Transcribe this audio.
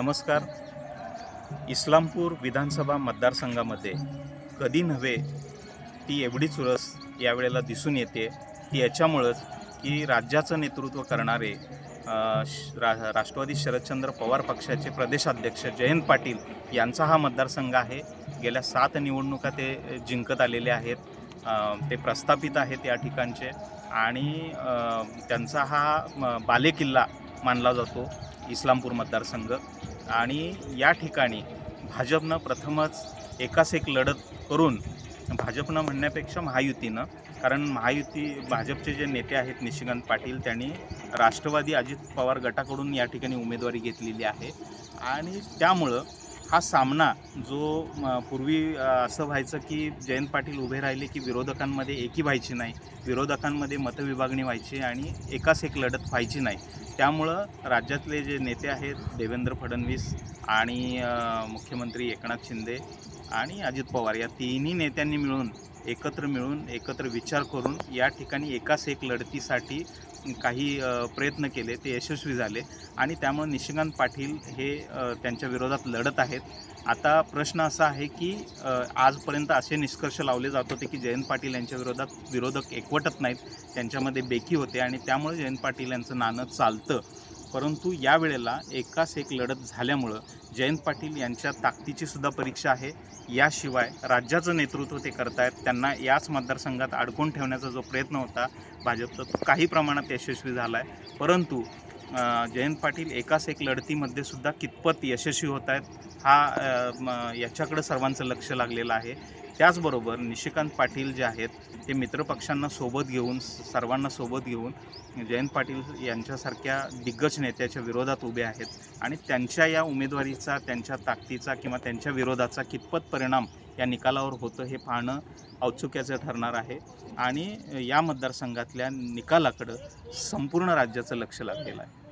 नमस्कार. इस्लामपूर विधानसभा मतदारसंघामध्ये कधी नव्हे ती एवढी चुरस यावेळेला दिसून येते. ती याच्यामुळंच की राज्याचं नेतृत्व करणारे श- रा राष्ट्रवादी शरदचंद्र पवार पक्षाचे प्रदेशाध्यक्ष जयंत पाटील यांचा हा मतदारसंघ आहे. गेल्या सात निवडणुका ते जिंकत आलेले आहेत. ते प्रस्थापित आहेत या ठिकाणचे. आणि त्यांचा हा बालेकिल्ला मानला जातो इस्लामपूर मतदारसंघ. आणि या ठिकाणी भाजपनं प्रथमच एकास एक लढत करून भाजपनं म्हणण्यापेक्षा महायुतीनं कारण महायुती भाजपचे जे नेते आहेत निशिकांत पाटील त्यांनी राष्ट्रवादी अजित पवार गटाकडून या ठिकाणी उमेदवारी घेतलेली आहे. आणि त्यामुळं हा सामना जो पूर्वी असं व्हायचं की जयंत पाटील उभे राहिले की विरोधकांमध्ये एकी व्हायची नाही विरोधकांमध्ये मतविभागणी व्हायची आणि एकास एक लढत व्हायची नाही. त्यामुळं राज्यातले जे नेते आहेत देवेंद्र फडणवीस आणि मुख्यमंत्री एकनाथ शिंदे आणि अजित पवार या तिन्ही नेत्यांनी मिळून एकत्र मिळून एकत्र विचार करून या ठिकाणी एकाच एक लढतीसाठी काही प्रयत्न केले ते यशस्वी झाले आणि त्यामुळे निशिकांत पाटील हे त्यांच्या विरोधात लढत आहेत. आता प्रश्न असा आहे की आजपर्यंत असे निष्कर्ष लावले जात होते की जयंत पाटील यांच्या विरोधात विरोधक एकवटत नाहीत त्यांच्यामध्ये बेकी होते आणि त्यामुळे जयंत पाटील यांचं नाणं चालतं. परंतु यावेळेला एकाच एक लढत झाल्यामुळं जयंत पाटील यांच्या ताकदीची सुद्धा परीक्षा आहे. याशिवाय राज्याचं नेतृत्व ते करतायत त्यांना याच मतदारसंघात अडकून ठेवण्याचा जो प्रयत्न होता भाजपचा तो काही प्रमाणात यशस्वी झाला आहे परंतु जयंत पाटील एकाच एक लढतीमध्ये सुद्धा कितपत यशस्वी होत आहेत हा याच्याकडे याच्याकडं सर्वांचं लक्ष लागलेलं आहे. त्याचबरोबर निशिकांत पाटील जे आहेत ते मित्रपक्षांना सोबत घेऊन सर्वांना सोबत घेऊन जयंत पाटील यांच्यासारख्या दिग्गज नेत्याच्या विरोधात उभे आहेत आणि त्यांच्या या उमेदवारीचा त्यांच्या ताकदीचा किंवा त्यांच्या विरोधाचा कितपत परिणाम या निकालावर होतं हे पाहणं औत्सुक्याचं ठरणार आहे. आणि या मतदारसंघातल्या निकालाकडं संपूर्ण राज्याचं लक्ष लागलेलं आहे.